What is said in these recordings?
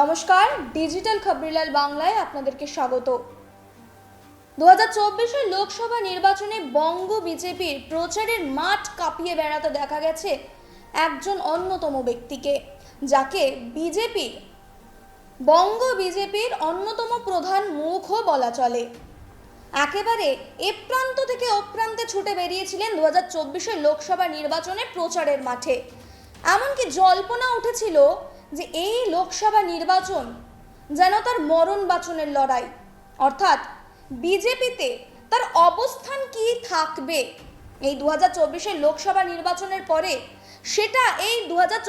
নমস্কার, ডিজিটাল খবরিলাল বাংলায় আপনাদেরকে স্বাগত। দু হাজার লোকসভা নির্বাচনে বঙ্গ বিজেপির প্রচারের মাঠ কাঁপিয়ে বেড়াতে দেখা গেছে একজন অন্যতম ব্যক্তিকে, যাকে বিজেপির, বঙ্গ বিজেপির অন্যতম প্রধান মুখও বলা চলে। একেবারে এ প্রান্ত থেকে ও প্রান্তে ছুটে বেরিয়েছিলেন দু হাজার লোকসভা নির্বাচনে প্রচারের মাঠে। এমনকি জল্পনা উঠেছিল যে এই লোকসভা নির্বাচন যেন তার মরণ বাচনের লড়াই। অর্থাৎ বিজেপিতে তার অবস্থান কি থাকবে? এই দু হাজার লোকসভা নির্বাচনের পরে সেটা এই দু হাজার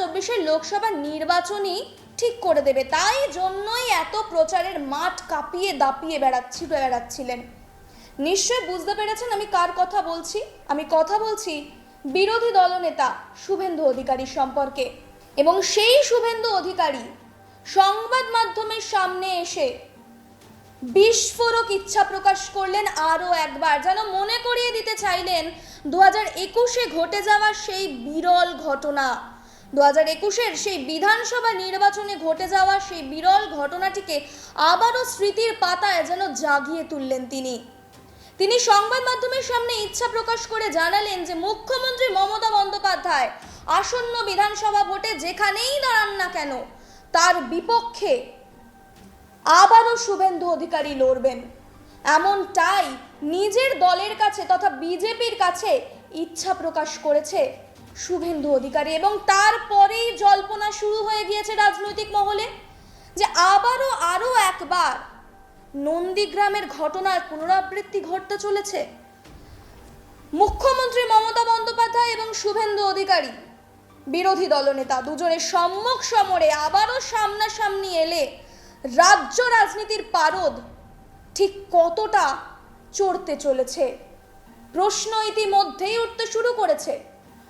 লোকসভা নির্বাচনই ঠিক করে দেবে। তাই জন্যই এত প্রচারের মাঠ কাঁপিয়ে দাপিয়ে বেড়াচ্ছি বেড়াচ্ছিলেন। নিশ্চয় বুঝতে পেরেছেন আমি কার কথা বলছি? আমি কথা বলছি বিরোধী দলনেতা শুভেন্দু অধিকারী সম্পর্কে। এবং সেই শুভেন্দু অধিকারী সংবাদ মাধ্যমের সামনে এসে বিস্ফোরক ইচ্ছা প্রকাশ করলেন আরও একবার, যেন মনে করিয়ে দিতে চাইলেন দু হাজার একুশে ঘটে যাওয়া সেই বিরল ঘটনা। দু হাজার একুশের সেই বিধানসভা নির্বাচনে ঘটে যাওয়া সেই বিরল ঘটনাটিকে আবারও স্মৃতির পাতায় যেন জাগিয়ে তুললেন তিনি। তিনি সংবাদ মাধ্যমের সামনে ইচ্ছা প্রকাশ করে জানালেন যে মুখ্যমন্ত্রী মমতা বন্দ্যোপাধ্যায় আসন্ন বিধানসভা ভোটে যেখানেই দাঁড়ান না কেন, তার বিপক্ষে আবারও শুভেন্দু অধিকারী লড়বেন। এমনটাই নিজের দলের কাছে তথা বিজেপির কাছে ইচ্ছা প্রকাশ করেছে শুভেন্দু অধিকারী এবং তারপরেই জল্পনা শুরু হয়ে গিয়েছে রাজনৈতিক মহলে যে আবারও আরও একবার নন্দীগ্রামের ঘটনার পুনরাবৃত্তি ঘটতে চলেছে। মুখ্যমন্ত্রী মমতা বন্দ্যোপাধ্যায় এবং শুভেন্দু অধিকারী, বিরোধী দলনেতা দুজনের সম্মুখ সমরে আবারও সামনাসামনি এলে রাজ্য রাজনীতির পারদ ঠিক কতটা চড়তে চলেছে? প্রশ্ন ইতিমধ্যেই উঠতে শুরু করেছে।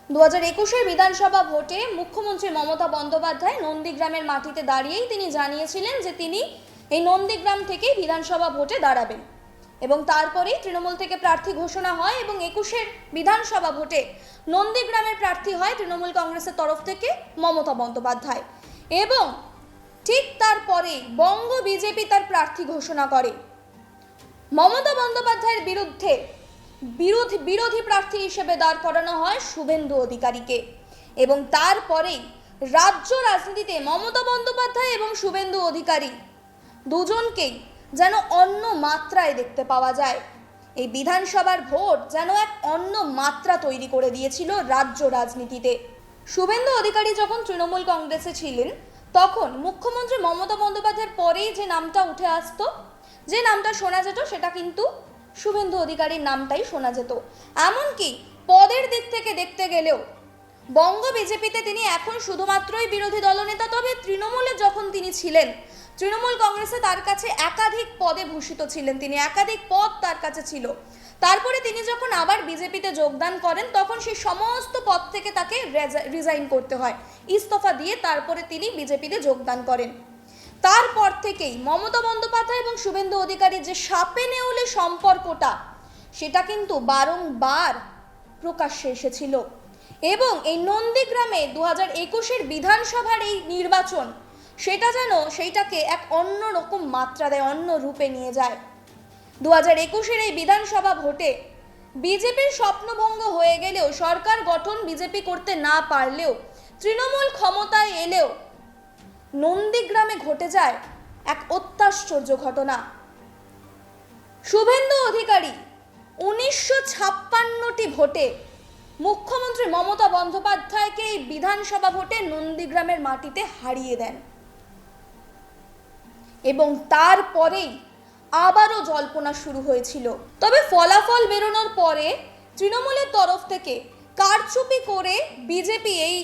দু হাজার একুশের বিধানসভা ভোটে মুখ্যমন্ত্রী মমতা বন্দ্যোপাধ্যায় নন্দীগ্রামের মাটিতে দাঁড়িয়েই তিনি জানিয়েছিলেন যে তিনি এই নন্দীগ্রাম থেকেই বিধানসভা ভোটে দাঁড়াবেন এবং তারপরেই তৃণমূল থেকে প্রার্থী ঘোষণা হয় এবং একুশের বিধানসভা ভোটে নন্দীগ্রামের প্রার্থী হয় তৃণমূল কংগ্রেসের তরফ থেকে মমতা বন্দ্যোপাধ্যায়। এবং ঠিক তারপরেই বঙ্গ বিজেপি তার প্রার্থী ঘোষণা করে। মমতা বন্দ্যোপাধ্যায়ের বিরুদ্ধে বিরোধী বিরোধী প্রার্থী হিসেবে দাঁড় করানো হয় শুভেন্দু অধিকারীকে। এবং তারপরেই রাজ্য রাজনীতিতে মমতা বন্দ্যোপাধ্যায় এবং শুভেন্দু অধিকারী দুজনকেই যেন অন্য মাত্রায় দেখতে পাওয়া যায়। এই বিধানসভার ভোট যেন এক অন্য মাত্রা তৈরি করে দিয়েছিল রাজ্য রাজনীতিতে। শুভেন্দু অধিকারী যখন তৃণমূল কংগ্রেসে ছিলেন, তখন মুখ্যমন্ত্রী মমতা বন্দ্যোপাধ্যায়ের পরেই যে নামটা উঠে আসতো, যে নামটা শোনা যেত, সেটা কিন্তু শুভেন্দু অধিকারীর নামটাই শোনা যেত। এমনকি পদের দিক থেকে দেখতে গেলেও বঙ্গ বিজেপিতে তিনি এখন শুধুমাত্রই বিরোধী দলনেতা, তবে তৃণমূলে যখন তিনি ছিলেন, তৃণমূল কংগ্রেসে তার কাছে একাধিক পদে ভূষিত ছিলেন। তিনি একাধিক পদ তার কাছে ছিল। তারপরে তিনি যখন আবার বিজেপিতে যোগদান করেন, তখন সেই সমস্ত পদ থেকে তাকে রিজাইন করতে হয়, ইস্তফা দিয়ে তারপরে তিনি বিজেপিতে যোগদান করেন। তারপর থেকেই মমতা বন্দ্যোপাধ্যায় এবং শুভেন্দু অধিকারীর যে সাপে নেউলে সম্পর্কটা, সেটা কিন্তু বারংবার প্রকাশ্যে এসেছিল। এবং এই নন্দীগ্রামে দু হাজার একুশের বিধানসভার এই নির্বাচন, সেটা যেন সেইটাকে এক অন্য রকম মাত্রা দেয়, অন্য রূপে নিয়ে যায়। দু হাজার একুশের এই বিধানসভা ভোটে বিজেপির স্বপ্নভঙ্গ হয়ে গেলেও, সরকার গঠন বিজেপি করতে না পারলেও, তৃণমূল ক্ষমতায় এলেও নন্দীগ্রামে ঘটে যায় এক অত্যাশ্চর্য ঘটনা। শুভেন্দু অধিকারী উনিশশো ছাপ্পান্নটি ভোটে মুখ্যমন্ত্রী মমতা বন্দ্যোপাধ্যায়কে এই বিধানসভা ভোটে নন্দীগ্রামের মাটিতে হারিয়ে দেন। এবং তারপরেই আবারও জল্পনা শুরু হয়েছিল। তবে ফলাফল বেরোনোর পরে তৃণমূলের তরফ থেকে কারচুপি করে বিজেপি এই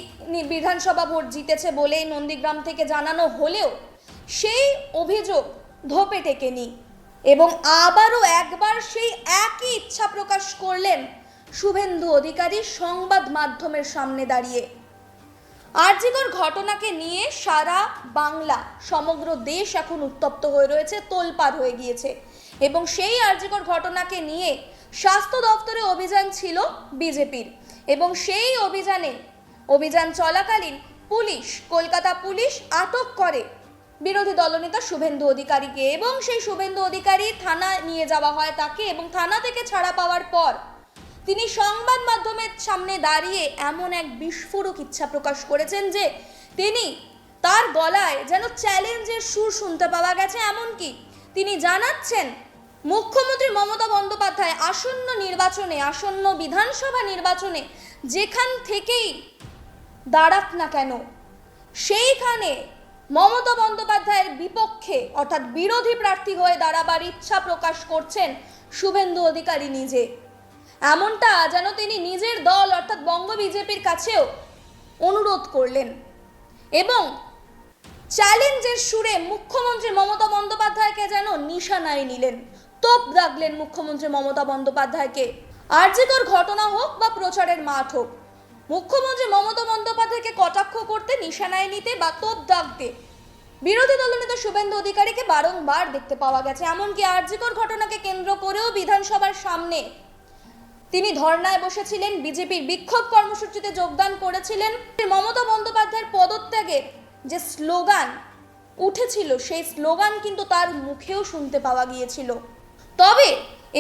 বিধানসভা ভোট জিতেছে বলেই নন্দীগ্রাম থেকে জানানো হলেও সেই অভিযোগ ধোপে টেকেনি। এবং আবারও একবার সেই একই ইচ্ছা প্রকাশ করলেন শুভেন্দু অধিকারী সংবাদ মাধ্যমের সামনে দাঁড়িয়ে। আরজিকর ঘটনাকে নিয়ে সারা বাংলা, সমগ্র দেশ এখন উত্তপ্ত হয়ে রয়েছে, তোলপাড় হয়ে গিয়েছে। এবং সেই আরজিকর ঘটনাকে নিয়ে স্বাস্থ্য দপ্তরে অভিযান ছিল বিজেপির। এবং সেই অভিযানে, অভিযান চলাকালীন পুলিশ, কলকাতা পুলিশ আটক করে বিরোধী দলনেতা শুভেন্দু অধিকারীকে। এবং সেই শুভেন্দু অধিকারী থানা নিয়ে যাওয়া হয় তাকে এবং থানা থেকে ছাড়া পাওয়ার পর তিনি সংবাদ মাধ্যমের সামনে দাঁড়িয়ে এমন এক বিস্ফোরক ইচ্ছা প্রকাশ করেছেন যে তিনি তার গলায় যেন চ্যালেঞ্জের সুর শুনতে পাওয়া গেছে। এমনকি তিনি জানাচ্ছেন, মুখ্যমন্ত্রী মমতা বন্দ্যোপাধ্যায় আসন্ন নির্বাচনে, আসন্ন বিধানসভা নির্বাচনে যেখান থেকেই দাঁড়াক না কেন, সেইখানে মমতা বন্দ্যোপাধ্যায়ের বিপক্ষে, অর্থাৎ বিরোধী প্রার্থী হয়ে দাঁড়াবার ইচ্ছা প্রকাশ করছেন শুভেন্দু অধিকারী নিজে। এমনটা যেন তিনি নিজের দল, অর্থাৎ বঙ্গ বিজেপির কাছেও অনুরোধ করলেন। এবং চ্যালেঞ্জের সুরে মুখ্যমন্ত্রী মমতা বন্দ্যোপাধ্যায়কে যেন নিশানায় নিলেন, তোপ দাগলেন মুখ্যমন্ত্রী মমতা বন্দ্যোপাধ্যায়কে। আর্যিকর ঘটনা হোক বা প্রচারের মাঠ হোক, মুখ্যমন্ত্রী মমতা বন্দ্যোপাধ্যায়কে কটাক্ষ করতে, নিশানায় নিতে বা তোপ দাগতে বিরোধী দলনেতা শুভেন্দু অধিকারীকে বারংবার দেখতে পাওয়া গেছে। এমনকি আর্যিকর ঘটনাকে কেন্দ্র করেও বিধানসভার সামনে তিনি ধর্নায় বসেছিলেন, বিজেপির বিক্ষোভ কর্মসূচিতে যোগদান করেছিলেন। মমতা বন্দ্যোপাধ্যায়ের পদত্যাগের যে স্লোগান উঠেছিল, সেই স্লোগান কিন্তু তার মুখেও শুনতে পাওয়া গিয়েছিল। তবে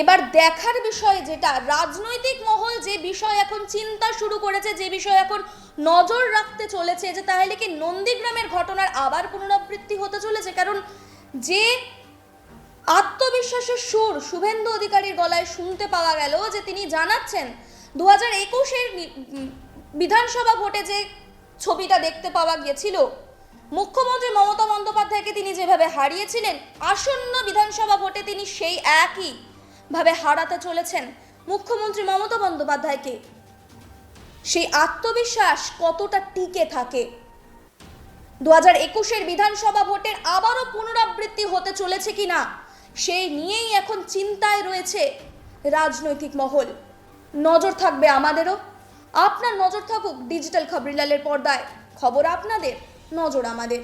এবার দেখার বিষয় যেটা, রাজনৈতিক মহল যে বিষয় এখন চিন্তা শুরু করেছে, যে বিষয় এখন নজর রাখতে চলেছে, যে তাহলে কি নন্দীগ্রামের ঘটনার আবার পুনরাবৃত্তি হতে চলেছে? কারণ যে আত্মবিশ্বাসের সুর শুভেন্দু অধিকারীর গলায় শুনতে পাওয়া গেল যে তিনি জানাচ্ছেন দু হাজার একুশের বিধানসভা ভোটে যে ছবিটা দেখতে পাওয়া গিয়েছিল, মুখ্যমন্ত্রী মমতা বন্দ্যোপাধ্যায়কে তিনি যেভাবে হারিয়েছিলেন, আসন্ন বিধানসভা ভোটে তিনি সেই একই ভাবে হারাতে চলেছেন মুখ্যমন্ত্রী মমতা বন্দ্যোপাধ্যায়কে। সেই আত্মবিশ্বাস কতটা টিকে থাকে? দু হাজার একুশের বিধানসভা ভোটের আবারও পুনরাবৃত্তি হতে চলেছে কিনা? সেই নিয়েই এখন চিন্তায় রয়েছে রাজনৈতিক মহল। নজর থাকবে আমাদেরও। আপনার নজর থাকুক ডিজিটাল খবরিলালের পর্দায়। খবর আপনাদের, নজর আমাদের।